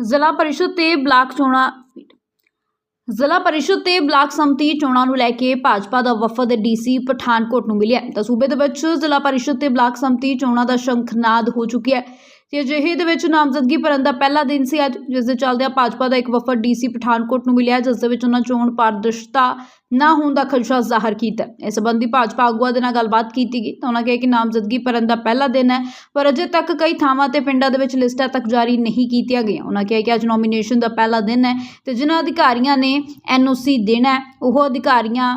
ਜ਼ਿਲ੍ਹਾ ਪਰਿਸ਼ਦ ਤੇ ਬਲਾਕ ਚੋਣਾਂ ਜ਼ਿਲ੍ਹਾ ਪਰਿਸ਼ਦ ਤੇ ਬਲਾਕ ਸੰਮਤੀ ਚੋਣਾਂ ਨੂੰ ਲੈ ਕੇ ਭਾਜਪਾ ਦਾ ਵਫਦ ਡੀਸੀ ਪਠਾਨਕੋਟ ਨੂੰ ਮਿਲਿਆ ਤਾਂ ਸੂਬੇ ਦੇ ਵਿੱਚ ਜ਼ਿਲ੍ਹਾ ਪਰਿਸ਼ਦ ਤੇ ਬਲਾਕ ਸੰਮਤੀ ਚੋਣਾਂ ਦਾ ਸ਼ੰਖਨਾਦ ਹੋ ਚੁੱਕਿਆ ਹੈ। ਤੇ ਅਜਿਹੇ ਦੇ ਵਿੱਚ ਨਾਮਜ਼ਦਗੀ ਭਰਨ ਦਾ ਪਹਿਲਾ ਦਿਨ ਸੀ ਅੱਜ, ਜਿਸ ਦੇ ਚੱਲਦਿਆਂ ਭਾਜਪਾ ਦਾ ਇੱਕ ਵਫਦ ਡੀਸੀ ਪਠਾਨਕੋਟ ਨੂੰ ਮਿਲਿਆ, ਜਿਸ ਦੇ ਵਿੱਚ ਉਹਨਾਂ ਚੋਣ ਪਾਰਦਰਸ਼ਤਾ ਨਾ ਹੋਣ ਦਾ ਖਦਸ਼ਾ ਜ਼ਾਹਰ ਕੀਤਾ। ਇਸ ਸੰਬੰਧੀ ਭਾਜਪਾ ਆਗੂਆਂ ਦੇ ਨਾਲ ਗੱਲਬਾਤ ਕੀਤੀ ਗਈ ਤਾਂ ਉਹਨਾਂ ਕਿਹਾ ਕਿ ਨਾਮਜ਼ਦਗੀ ਭਰਨ ਦਾ ਪਹਿਲਾ ਦਿਨ ਹੈ, ਪਰ ਅਜੇ ਤੱਕ ਕਈ ਥਾਵਾਂ ਤੇ ਪਿੰਡਾਂ ਦੇ ਵਿੱਚ ਲਿਸਟਾਂ ਤੱਕ ਜਾਰੀ ਨਹੀਂ ਕੀਤੀਆਂ ਗਈਆਂ। ਉਹਨਾਂ ਕਿਹਾ ਕਿ ਅੱਜ ਨੋਮੀਨੇਸ਼ਨ ਦਾ ਪਹਿਲਾ ਦਿਨ ਹੈ ਤੇ ਜਿਨ੍ਹਾਂ ਅਧਿਕਾਰੀਆਂ ਨੇ ਐਨਓਸੀ ਦੇਣਾ ਉਹ ਅਧਿਕਾਰੀਆਂ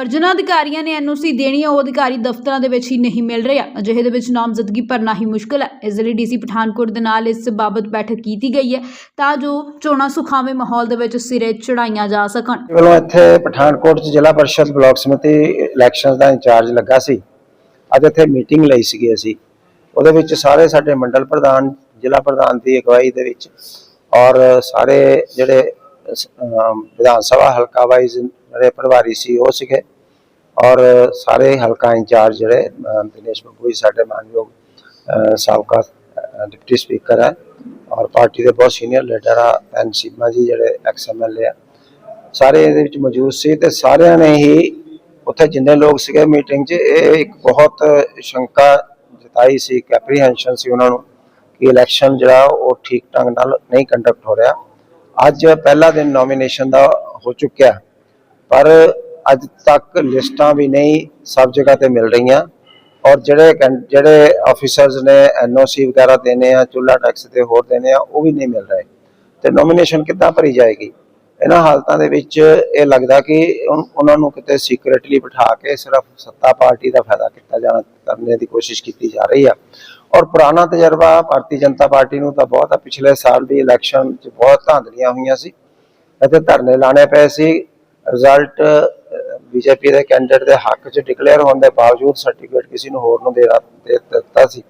ਪਰ ਜਿਨ੍ਹਾਂ ਅਧਿਕਾਰੀਆਂ ਨੇ ਐਨਓਸੀ ਦੇਣੀ ਹੈ ਉਹ ਅਧਿਕਾਰੀ ਦਫ਼ਤਰਾਂ ਦੇ ਵਿੱਚ ਹੀ ਨਹੀਂ ਮਿਲ ਰਹੇ ਅਜਿਹੇ ਦੇ ਵਿੱਚ ਨਾਮਜ਼ਦਗੀ ਭਰਨਾ ਹੀ ਮੁਸ਼ਕਲ ਹੈ ਇਸ ਲਈ ਡੀਸੀ ਪਠਾਨਕੋਟ ਦੇ ਨਾਲ ਇਸ ਬਾਬਤ ਬੈਠਕ ਕੀਤੀ ਗਈ ਹੈ ਤਾਂ ਜੋ ਚੋਣਾਂ ਸੁਖਾਵੇਂ ਮਾਹੌਲ ਦੇ ਵਿੱਚ ਸਿਰੇ ਚੜਾਈਆਂ ਜਾ ਸਕਣ। ਵੱਲੋਂ ਇੱਥੇ ਪਠਾਨਕੋਟ ਜ਼ਿਲ੍ਹਾ ਪਰਿਸ਼ਦ ਬਲਾਕ ਸਮਿਤੀ ਇਲੈਕਸ਼ਨਸ ਦਾ ਇੰਚਾਰਜ ਲੱਗਾ ਸੀ ਅੱਜ ਇੱਥੇ ਮੀਟਿੰਗ ਲਈ ਸੀਗੀ ਅਸੀਂ। ਉਹਦੇ ਵਿੱਚ ਸਾਰੇ ਸਾਡੇ ਮੰਡਲ ਪ੍ਰਧਾਨ, ਜ਼ਿਲ੍ਹਾ ਪ੍ਰਧਾਨ ਦੀ ਅਗਵਾਈ ਦੇ ਵਿੱਚ ਔਰ ਸਾਰੇ ਜਿਹੜੇ ਵਿਧਾਨ ਸਭਾ ਹਲਕਾ ਵਾਈਜ਼ ਜਿਹੜੇ ਪ੍ਰਭਾਰੀ ਸੀ ਉਹ ਸੀਗੇ। ਔਰ ਸਾਰੇ ਹਲਕਾ ਇੰਚਾਰਜ ਜਿਹੜੇ ਦਿਨੇਸ਼ ਬੱਬੂ ਜੀ ਸਾਡੇ ਮਾਨਯੋਗ ਸਾਬਕਾ ਡਿਪਟੀ ਸਪੀਕਰ ਹੈ ਔਰ ਪਾਰਟੀ ਦੇ ਬਹੁਤ ਸੀਨੀਅਰ ਲੀਡਰ ਆ ਐਨ ਸੀਮਾ ਜੀ ਜਿਹੜੇ ਐਕਸ ਐਮਐਲਏ ਆ। ਸਾਰੇ ਇਹਦੇ ਵਿੱਚ ਮੌਜੂਦ ਸੀ ਤੇ ਸਾਰਿਆਂ ਨੇ ਹੀ ਉੱਥੇ ਜਿੰਨੇ ਲੋਕ ਸੀਗੇ ਮੀਟਿੰਗ 'ਚ, ਇਹ ਇੱਕ ਬਹੁਤ ਸ਼ੰਕਾ ਜਤਾਈ ਸੀ, ਇੱਕ ਐਪਰੀਹੈਂਸ਼ਨ ਸੀ ਉਹਨਾਂ ਨੂੰ ਕਿ ਇਲੈਕਸ਼ਨ ਜਿਹੜਾ ਉਹ ਠੀਕ ਢੰਗ ਨਾਲ ਨਹੀਂ ਕੰਡਕਟ ਹੋ ਰਿਹਾ। ਅੱਜ ਪਹਿਲਾ ਦਿਨ ਨੋਮੀਨੇਸ਼ਨ ਦਾ ਹੋ ਚੁੱਕਿਆ। ਪਰ ਅੱਜ ਤੱਕ ਲਿਸਟਾਂ ਵੀ ਨਹੀਂ ਸਭ ਜਗ੍ਹਾ ਤੇ ਮਿਲ ਰਹੀਆਂ। ਔਰ ਜਿਹੜੇ ਕੈਂ- ਜਿਹੜੇ ਆਫੀਸਰਸ ਨੇ ਐਨਓਸੀ ਵਗੈਰਾ ਦੇਣੇ ਆ ਚੁੱਲਾ ਟੈਕਸ ਤੇ ਹੋਰ ਦੇਣੇ ਆ, ਉਹ ਵੀ ਨਹੀਂ ਮਿਲ ਰਹੇ। ਤੇ ਨੋਮੀਨੇਸ਼ਨ ਕਿੱਦਾਂ ਭਰੀ ਜਾਏਗੀ? ਇਹਨਾਂ ਹਾਲਤਾਂ ਦੇ ਵਿੱਚ ਇਹ ਲੱਗਦਾ ਕਿ ਉਹਨਾਂ ਨੂੰ ਕਿਤੇ ਸੀਕ੍ਰੀਟਲੀ ਬਿਠਾ ਕੇ ਸਿਰਫ ਸੱਤਾ ਪਾਰਟੀ ਦਾ ਫਾਇਦਾ ਕੀਤਾ ਜਾਣਾ ਕਰਨੇ ਦੀ ਕੋਸ਼ਿਸ਼ ਕੀਤੀ ਜਾ ਰਹੀ ਆ। ਔਰ ਪੁਰਾਣਾ ਤਜਰਬਾ ਭਾਰਤੀ ਜਨਤਾ ਪਾਰਟੀ ਨੂੰ ਤਾਂ ਬਹੁਤ ਆ। ਪਿਛਲੇ ਸਾਲ ਦੀ ਇਲੈਕਸ਼ਨ 'ਚ ਬਹੁਤ ਧਾਂਦਲੀਆਂ ਹੋਈਆਂ ਸੀ। ਅਤੇ ਧਰਨੇ ਲਾਣੇ ਪਏ ਸੀ। ਰਿਜ਼ਲਟ ਬੀਜੇਪੀ ਦੇ ਕੈਂਡੀਡੇਟ ਦੇ ਹੱਕ 'ਚ ਡਿਕਲੇਅਰ ਹੋਣ ਦੇ ਬਾਵਜੂਦ ਸਰਟੀਫਿਕੇਟ ਕਿਸੇ ਨੂੰ ਹੋਰ ਨੂੰ ਦੇ ਦਿੱਤਾ ਸੀ।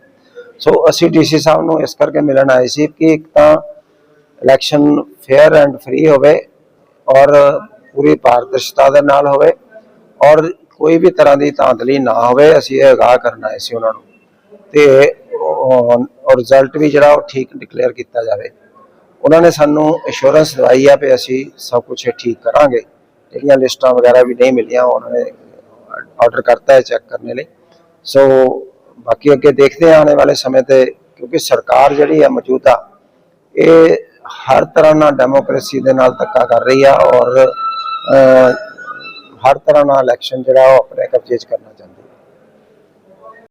ਸੋ ਅਸੀਂ ਡੀਸੀ ਸਾਹਿਬ ਨੂੰ ਇਸ ਕਰਕੇ ਮਿਲਣ ਆਏ ਸੀ ਕਿ ਇੱਕ ਤਾਂ ਇਲੈਕਸ਼ਨ ਫੇਅਰ ਐਂਡ ਫ੍ਰੀ ਹੋਵੇ ਔਰ ਪੂਰੀ ਪਾਰਦਰਸ਼ਤਾ ਦੇ ਨਾਲ ਹੋਵੇ ਔਰ ਕੋਈ ਵੀ ਤਰ੍ਹਾਂ ਦੀ ਧਾਂਦਲੀ ਨਾ ਹੋਵੇ, ਅਸੀਂ ਇਹ ਅਗਾਹ ਕਰਨ ਆਏ ਸੀ ਉਹਨਾਂ ਨੂੰ। ਤੇ ਔਰ ਰਿਜ਼ਲਟ ਵੀ ਜਿਹੜਾ ਉਹ ਠੀਕ ਡਿਕਲੇਅਰ ਕੀਤਾ ਜਾਵੇ। ਉਹਨਾਂ ਨੇ ਸਾਨੂੰ ਅਸ਼ੋਰੈਂਸ ਦਵਾਈ ਆ ਕਿ ਅਸੀਂ ਸਭ ਕੁਝ ਠੀਕ ਕਰਾਂਗੇ। ਜਿਹੜੀਆਂ ਲਿਸਟਾਂ ਵਗੈਰਾ ਵੀ ਨਹੀਂ ਮਿਲੀਆਂ, ਉਹਨਾਂ ਨੇ ਆਰਡਰ ਕਰਤਾ ਹੈ ਚੈੱਕ ਕਰਨ ਲਈ। ਸੋ ਬਾਕੀ ਅੱਗੇ ਦੇਖਦੇ ਹਾਂ ਆਉਣੇ ਵਾਲੇ ਸਮੇਂ ਤੇ, ਕਿਉਂਕਿ ਸਰਕਾਰ ਜਿਹੜੀ ਹੈ ਮੌਜੂਦਾ ਇਹ ਹਰ ਤਰ੍ਹਾਂ ਨਾਲ ਡੈਮੋਕ੍ਰੇਸੀ ਦੇ ਨਾਲ ਧੱਕਾ ਕਰ ਰਹੀ ਆ ਔਰ ਹਰ ਤਰ੍ਹਾਂ ਨਾਲ ਇਲੈਕਸ਼ਨ ਜਿਹੜਾ ਉਹ ਆਪਣੇ ਕਬਜ਼ੇ 'ਚ ਕਰਨਾ